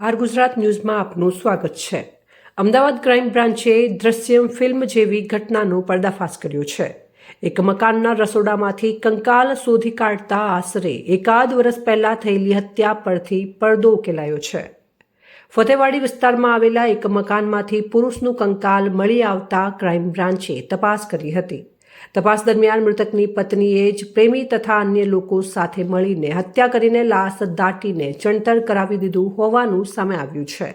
R Gujarat ન્યૂઝમાં આપનું સ્વાગત છે. અમદાવાદ ક્રાઇમ બ્રાન્ચે દ્રશ્યમ ફિલ્મ જેવી ઘટનાનો પર્દાફાશ કર્યો છે. એક મકાનના રસોડામાંથી કંકાલ શોધી કાઢતા આશરે એકાદ વર્ષ પહેલાં થયેલી હત્યા પરથી પડદો ઉકેલાયો છે. ફતેવાડી વિસ્તારમાં આવેલા એક મકાનમાંથી પુરુષનું કંકાલ મળી આવતા ક્રાઇમ બ્રાન્ચે તપાસ કરી હતી. તપાસ દરમિયાન મૃતકની પત્નીએ જ પ્રેમી તથા અન્ય લોકો સાથે મળીને હત્યા કરીને લાશ દાટીને ચણતર કરાવી દીધું હોવાનું સામે આવ્યું છે.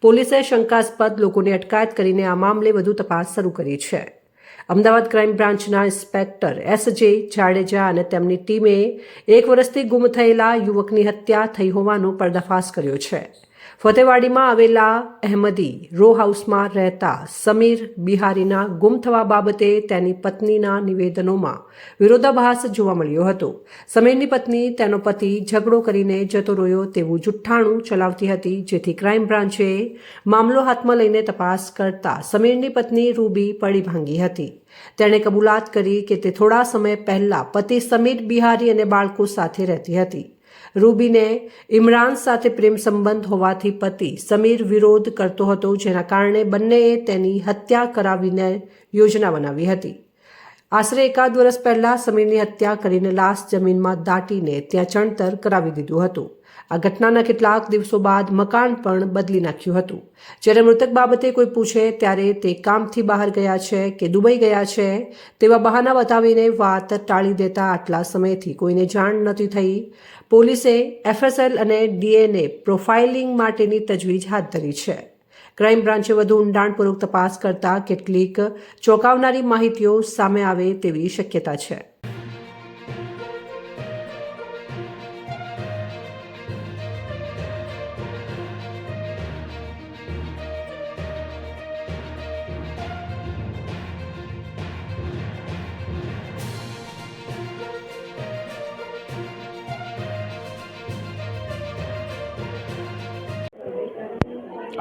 પોલીસે શંકાસ્પદ લોકોની અટકાયત કરીને આ મામલે વધુ તપાસ શરૂ કરી છે. અમદાવાદ ક્રાઇમ બ્રાન્ચના ઇન્સ્પેક્ટર એસજે જાડેજા અને તેમની ટીમે એક વર્ષથી ગુમ થયેલા યુવકની હત્યા થઈ હોવાનો પર્દાફાશ કર્યો છે. ફતેવાડીમાં આવેલા અહેમદી રો હાઉસમાં રહેતા સમીર બિહારીના ગુમ થવા બાબતે તેની પત્નીના નિવેદનોમાં વિરોધાભાસ જોવા મળ્યો હતો. સમીરની પત્ની, તેનો પતિ ઝઘડો કરીને જતો રહ્યો તેવું જુઠ્ઠાણું ચલાવતી હતી, જેથી ક્રાઇમ બ્રાન્ચે મામલો હાથમાં લઈને તપાસ કરતા સમીરની પત્ની રૂબી પડી ભાંગી હતી. તેણે કબૂલાત કરી કે તે થોડા સમય પહેલા પતિ સમીર બિહારી અને બાળકો સાથે રહેતી હતી. રૂબીને ઇમરાન સાથે પ્રેમ સંબંધ હોવાથી પતિ સમીર વિરોધ કરતો હતો, જેના કારણે બંનેએ તેની હત્યા કરાવીને યોજના બનાવી હતી. આશરે એકાદ વર્ષ પહેલાં સમીરની હત્યા કરીને લાશ જમીનમાં દાટીને ત્યાં ચણતર કરાવી દીધું હતું. આ ઘટનાના કેટલાક દિવસો બાદ મકાન પણ બદલી નાખ્યું હતું. જ્યારે મૃતક બાબતે કોઈ પૂછે ત્યારે તે કામથી બહાર ગયા છે કે દુબઈ ગયા છે તેવા બહાના બતાવીને વાત ટાળી દેતા આટલા સમયથી કોઈને જાણ નથી થઈ. પોલીસે એફએસએલ અને ડીએનએ પ્રોફાઇલિંગ માટેની તજવીજ હાથ ધરી છે. ક્રાઇમ બ્રાન્ચે વધુ ઊંડાણપૂર્વક તપાસ કરતા કેટલીક ચોંકાવનારી માહિતીઓ સામે આવે તેવી શક્યતા છે.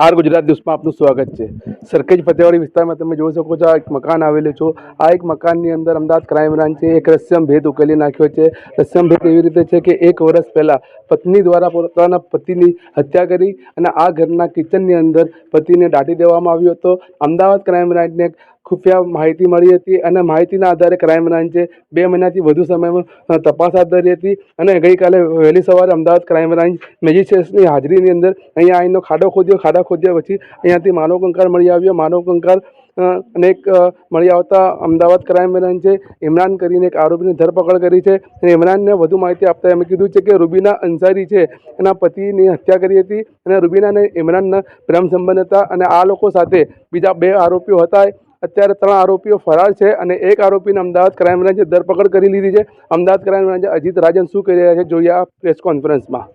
આર ગુજરાત ન્યૂઝમાં આપનું સ્વાગત છે. સરખેજ ફતેવાડી વિસ્તારમાં તમે જોઈ શકો છો, આ એક મકાન આવેલું છું. આ એક મકાનની અંદર અમદાવાદ ક્રાઇમ બ્રાન્ચે એક રસ્યમ ભેદ ઉકેલી નાખ્યો છે. રસ્યમ ભેદ એવી રીતે છે કે એક વર્ષ પહેલાં પત્ની દ્વારા પોતાના પતિની હત્યા કરી અને આ ઘરના કિચનની અંદર પતિને દાટી દેવામાં આવ્યો હતો. અમદાવાદ ક્રાઇમ બ્રાન્ચને ખુફિયા માહિતી મળી હતી અને માહિતીના આધારે ક્રાઇમ બ્રાન્ચે બે મહિનાથી વધુ સમયમાં તપાસ હાથ ધરી હતી અને ગઈકાલે વહેલી સવારે અમદાવાદ ક્રાઇમ બ્રાન્ચ મેજિસ્ટ્રેટની હાજરીની અંદર અહીંયા આઈનો ખાડો ખોદ્યો. ખાડા ખોદ્યા પછી અહીંયાથી માનવ કંકાર મળી આવ્યો. માનવ કંકાલ અ, અને એક અ, મળી આવતા અમદાવાદ ક્રાઇમ બ્રાન્ચે ઇમરાન કરીને એક આરોપીની ધરપકડ કરી છે અને ઇમરાનને વધુ માહિતી આપતા એમણે કીધું છે કે રૂબીના અંસારી છે. એના પતિની હત્યા કરી હતી અને રૂબીના અને ઇમરાનના પ્રેમ સંબંધ હતા અને આ લોકો સાથે બીજા બે આરોપીઓ હતા. અત્યારે ત્રણ આરોપીઓ ફરાર છે અને એક આરોપીને અમદાવાદ ક્રાઇમ બ્રાન્ચે ધરપકડ કરી લીધી છે. અમદાવાદ ક્રાઇમ બ્રાન્ચે અજીત રાજન શું કરી રહ્યા છે? જોઈએ આ પ્રેસ કોન્ફરન્સમાં.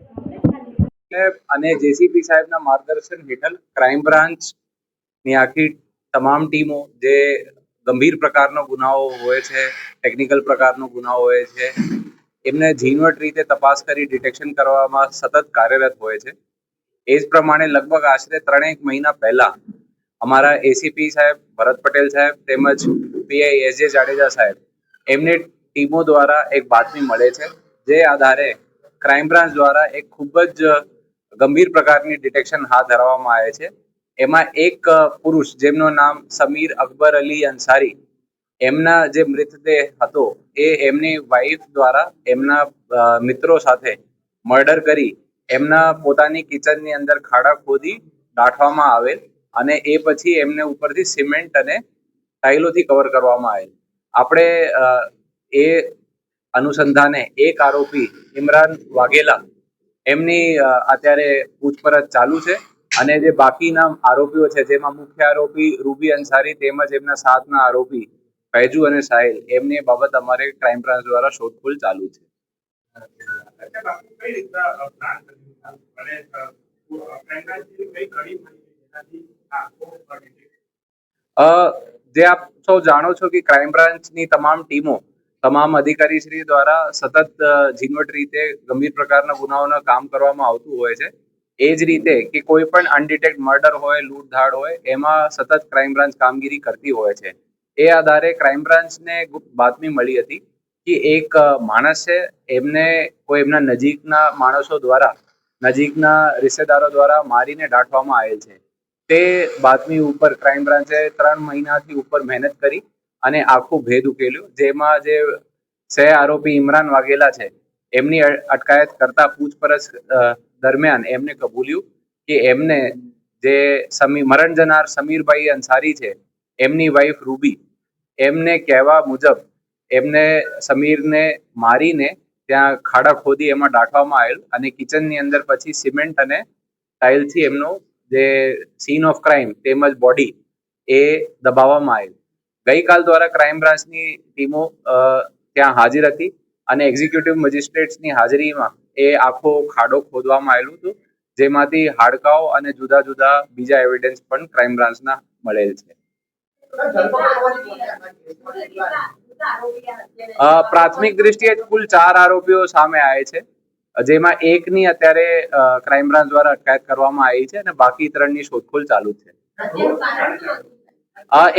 અને જેસીપી સાહેબના માર્ગદર્શન હેઠળ ક્રાઇમ બ્રાન્ચની આખી તમામ ટીમો જે ગંભીર પ્રકારનો ગુનાઓ હોય છે ટેકનિકલ પ્રકારનો ગુનાઓ હોય છે, એમને ઝીણવટ રીતે તપાસ કરી ડિટેક્શન કરવામાં સતત કાર્યરત હોય છે. એ જ પ્રમાણે લગભગ આશરે ત્રણેક મહિના પહેલા અમારા એસીપી સાહેબ, ભરત પટેલ સાહેબ તેમજ પીઆઈ એસ જે જાડેજા સાહેબ, એમની ટીમો દ્વારા એક બાતમી મળે છે, જે આધારે ક્રાઇમ બ્રાન્ચ દ્વારા એક ખૂબ જ ગંભીર પ્રકારની ડિટેક્શન હાથ ધરવામાં આવે છે. એમાં એક પુરુષ જેમનું નામ સમીર અકબર અલી અંસારી, એમના જે મૃતદેહ હતો એ એમની વાઈફ દ્વારા એમના મિત્રો સાથે મર્ડર કરી એમના પોતાની કિચનની અંદર ખાડા ખોદી દાટવામાં આવેલ અને એ પછી એમને ઉપરથી સિમેન્ટ અને ટાઇલોથી કવર કરવામાં આવેલ. આપણે એ અનુસંધાને એક આરોપી ઇમરાન વાઘેલા એમની અત્યારે પૂછપરછ ચાલુ છે અને જે બાકીના આરોપીઓ છે જેમાં મુખ્ય આરોપી રૂબી અંસારી તેમજ એમના સાથના આરોપી ફૈજુ અને સાહિલ એમની બાબત અમારે ક્રાઇમ બ્રાન્ચ દ્વારા શોધખોળ ચાલુ છે. અ, જે આપ સૌ જાણો છો કે ક્રાઇમ બ્રાન્ચની તમામ ટીમો, તમામ અધિકારીશ્રી દ્વારા સતત ઝીણવટ રીતે ગંભીર પ્રકારના ગુનાઓના કામ કરવામાં આવતું હોય છે. એ જ રીતે કે કોઈ પણ અનડિટેક્ટ મર્ડર હોય, લૂંટધાડ હોય, એમાં સતત ક્રાઇમ બ્રાન્ચ કામગીરી કરતી હોય છે. એ આધારે ક્રાઇમ બ્રાન્ચને ગુપ્ત બાતમી મળી હતી કે એક માણસ છે, એમને કોઈ એમના નજીકના માણસો દ્વારા, નજીકના રિશ્તેદારો દ્વારા મારીને દાટવામાં આવેલ છે. તે બાતમી ઉપર ક્રાઇમ બ્રાન્ચે ત્રણ મહિનાથી ઉપર મહેનત કરી અને આખું ભેદ ઉકેલ્યું. જેમાં જે સહ આરોપી ઇમરાન વાઘેલા છે, એમની અટકાયત કરતા પૂછપરછ દરમિયાન એમને કબૂલ્યું કે એમને જે સમી મરણ જનાર સમીરભાઈ અંસારી છે, એમની વાઈફ રૂબી, એમને કહેવા મુજબ એમને સમીરને મારીને ત્યાં ખાડા ખોદી એમાં દાટવામાં આવેલ અને કિચનની અંદર પછી સિમેન્ટ અને ટાઇલથી એમનું જે સીન ઓફ ક્રાઇમ તેમજ બોડી એ દબાવવામાં આવેલ. ગઈકાલ દ્વારા ક્રાઇમ બ્રાન્ચની ટીમો ત્યાં હાજર હતી અને એક્ઝિક્યુટિવ મજિસ્ટ્રેટ્સની હાજરીમાં એ આખો ખાડો ખોદવામાં આવેલું હતું, જેમાંથી હાડકાઓ અને જુદા જુદા બીજા એવિડન્સ પણ ક્રાઇમ બ્રાન્ચના મળેલ છે. પ્રાથમિક દ્રષ્ટિએ કુલ ચાર આરોપીઓ સામે આવે છે. જેમાં એકની અત્યારે ક્રાઇમ બ્રાન્ચ દ્વારા અટકાયત કરવામાં આવી છે અને બાકી ત્રણની શોધખોળ ચાલુ છે.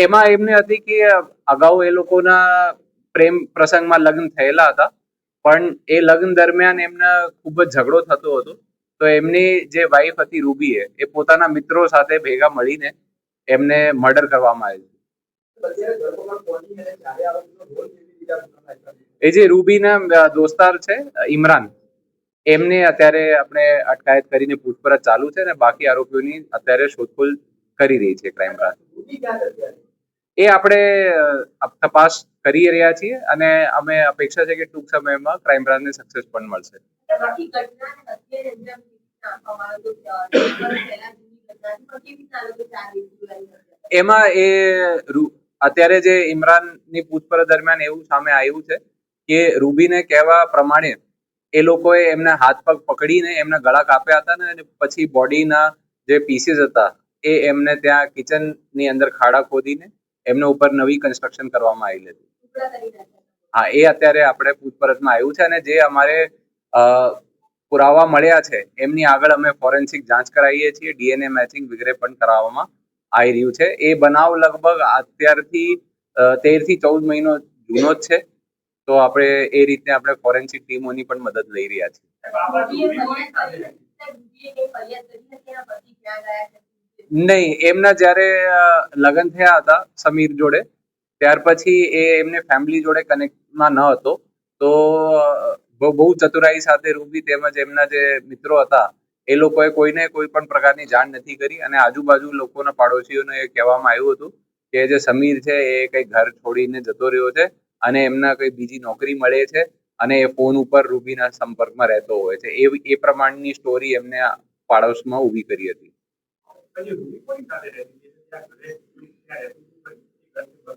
એમાં એમને હતી કે અગાઉ એ લોકોના પ્રેમ પ્રસંગમાં લગ્ન થયેલા હતા, પણ એ લગ્ન દરમિયાન એમને ખૂબ જ ઝઘડો થતો હતો. તો એમની જે વાઈફ હતી રૂબીએ, એ પોતાના મિત્રો સાથે ભેગા મળીને એમને મર્ડર કરવામાં આવ્યું એ જે રૂબીના દોસ્તાર છે ઇમરાન. એમને અત્યારે આપણે અટકાયત કરીને પૂછપરછ ચાલુ છે અને બાકી આરોપીઓની અત્યારે શોધખોળ કરી રહી છે ક્રાઇમ બ્રાન્ચ એ આપણે તપાસ કરી રહ્યા છીએ અને અમે અપેક્ષા છે કે ટૂંક સમયમાં ક્રાઇમ બ્રાન્ચને સક્સેસ પણ મળશે. એમાં એ અત્યારે જે ઇમરાનની પૂછપરછ દરમિયાન એવું સામે આવ્યું છે કે રૂબીને કહેવા પ્રમાણે એ લોકોએ એમના હાથ પગ પકડીને એમના ગળા કાપ્યા હતા ને અને પછી બોડીના જે પીસીસ હતા એ એમને ત્યાં કિચનની અંદર ખાડા ખોદીને એમના ઉપર નવી કન્સ્ટ્રક્શન કરવામાં આવી હતી. હા, એ અત્યારે આપણે પૂછપરછમાં આવ્યું છે અને જે અમારે પુરાવા મળ્યા છે, એમની આગળ અમે ફોરેન્સિક જાંચ કરાવીએ છીએ, ડીએનએ મેચિંગ વગેરે પણ કરાવવામાં આવી રહ્યું છે. એ બનાવ લગભગ અત્યારથી તેરથી ચૌદ મહિનો જૂનો જ છે. તો આપણે એ રીતે આપણે ફોરેન્સિક ટીમોની પણ મદદ લઈ રહ્યા છીએ. નહીં, એમના જ્યારે લગ્ન થયા હતા સમીર જોડે, ત્યાર પછી એ એમને ફેમિલી જોડે કનેક્ટમાં ન હતો. તો બહુ ચતુરાઈ સાથે રૂબી તેમજ એમના જે મિત્રો હતા, એ લોકોએ કોઈને કોઈ પણ પ્રકારની જાણ નથી કરી અને આજુબાજુ લોકોના પાડોશીઓને એ કહેવામાં આવ્યું હતું કે જે સમીર છે એ કઈ ઘર છોડીને જતો રહ્યો છે. અને એમના કોઈ બીજી નોકરી મળે છે અને એ ફોન ઉપર રૂબીના સંપર્કમાં રહેતો હોય છે. એ એ પ્રમાણની સ્ટોરી એમને પાડોશમાં ઊભી કરી હતી.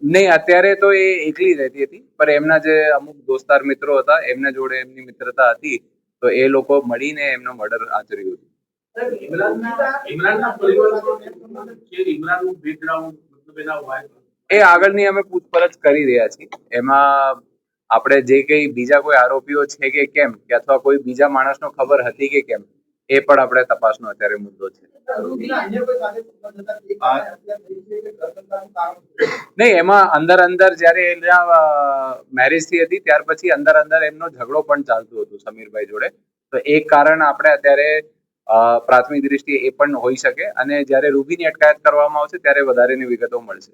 નહીં, અત્યારે તો એ એકલી રહેતી હતી, પણ એમના જે અમુક દોસ્તાર મિત્રો હતા, એમના જોડે એમની મિત્રતા હતી, તો એ લોકો મળીને એમનો મર્ડર આચર્યું હતું. ઇમરાનના પરિવારનો કે ઇમરાનનું બેકગ્રાઉન્ડ મતલબ એના વાઇફ એ આગળની અમે પૂછપરછ કરી રહ્યા છીએ. એમાં આપણે જે કઈ બીજા કોઈ આરોપીઓ છે કે કેમ, કે અથવા કોઈ બીજા માણસનો ખબર હતી કે કેમ, એ પણ આપણે તપાસનો અત્યારે મુદ્દો છે. નહીં, એમાં અંદર અંદર જ્યારે એના મેરેજથી હતી, ત્યાર પછી અંદર અંદર એમનો ઝઘડો પણ ચાલતું હતું સમીરભાઈ જોડે. તો એક કારણ આપણે અત્યારે પ્રાથમિક દ્રષ્ટિએ એ પણ હોઈ શકે અને જ્યારે રૂબીની અટકાયત કરવામાં આવશે ત્યારે વધારેની વિગતો મળશે.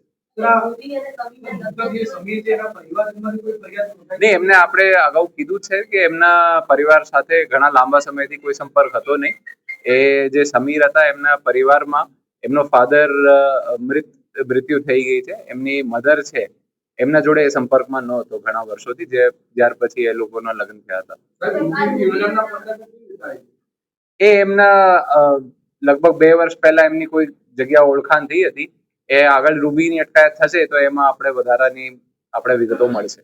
નહીં, એમને આપણે અગાઉ કીધું છે કે એમના પરિવાર સાથે ઘણા લાંબા સમયથી કોઈ સંપર્ક હતો નહીં. એ જે સમીર હતા, એમના પરિવારમાં એમનો ફાધર મૃત, મૃત્યુ થઈ ગઈ છે. એમની મધર છે, એમના જોડે એ સંપર્કમાં ન હતો ઘણા વર્ષોથી, જે ત્યાર પછી એ લોકોના લગ્ન થયા હતા. એ એમના લગભગ બે વર્ષ પહેલા એમની કોઈ જગ્યા ઓળખાણ થઈ હતી. એ આગળ રૂબીની અટકાયત થશે તો એમાં આપણે વધારાની આપણે વિગતો મળશે.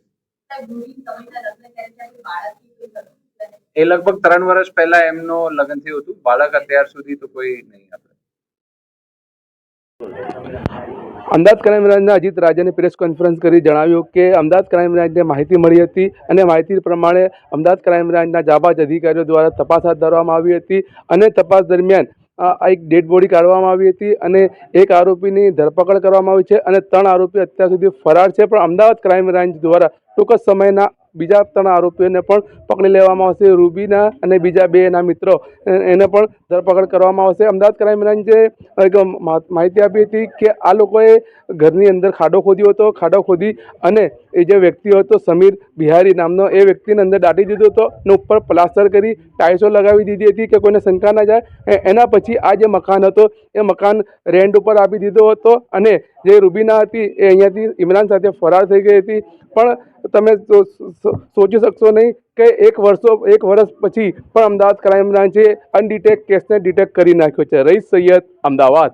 એ લગભગ ત્રણ વર્ષ પહેલા એમનો લગ્ન થયું હતું. બાળક અત્યાર સુધી તો કોઈ નહીં આપણે અમદાવાદ ક્રાઇમ બ્રાન્ચના અજીત રાજાની પ્રેસ કોન્ફરન્સ કરી જણાવ્યું કે અમદાવાદ ક્રાઇમ બ્રાન્ચને માહિતી મળી હતી અને માહિતી પ્રમાણે અમદાવાદ ક્રાઇમ બ્રાન્ચના જાબાજ અધિકારીઓ દ્વારા તપાસ હાથ ધરવામાં આવી હતી અને તપાસ દરમિયાન આ એક ડેડ બોડી કાઢવામાં આવી હતી અને એક આરોપીની ધરપકડ કરવામાં આવી છે અને ત્રણ આરોપી અત્યાર સુધી ફરાર છે. પણ અમદાવાદ ક્રાઇમ બ્રાન્ચ દ્વારા ટૂંક સમયના બીજા ત્રણ આરોપીઓને પણ પકડી લેવામાં આવશે, રૂબીના અને બીજા બે એના મિત્રો. એને પણ ધરપકડ કરવામાં આવશે. અમદાવાદ ક્રાઇમ બ્રાન્ચે માહિતી આપી હતી કે આ લોકોએ ઘરની અંદર ખાડો ખોદ્યો હતો. ખાડો ખોદી અને એ જે વ્યક્તિ હતો સમીર બિહારી નામનો એ વ્યક્તિને અંદર દાટી દીધો હતો અને ઉપર પ્લાસ્ટર કરી ટાઇલ્સો લગાવી દીધી હતી કે કોઈને શંકા ના જાય. એના પછી આ જે મકાન હતો, એ મકાન રેન્ટ ઉપર આપી દીધો હતો અને જે રૂબીના હતી એ અહીંયાથી ઇમરાન સાથે ફરાર થઈ ગઈ હતી. પણ તમે સોચી શકશો નહીં કે એક વર્ષો, એક વર્ષ પછી પણ અમદાવાદ ક્રાઇમ બ્રાન્ચે અનડિટેક કેસને ડિટેક્ટ કરી નાખ્યો છે. રઈસ સૈયદ અમદાવાદ.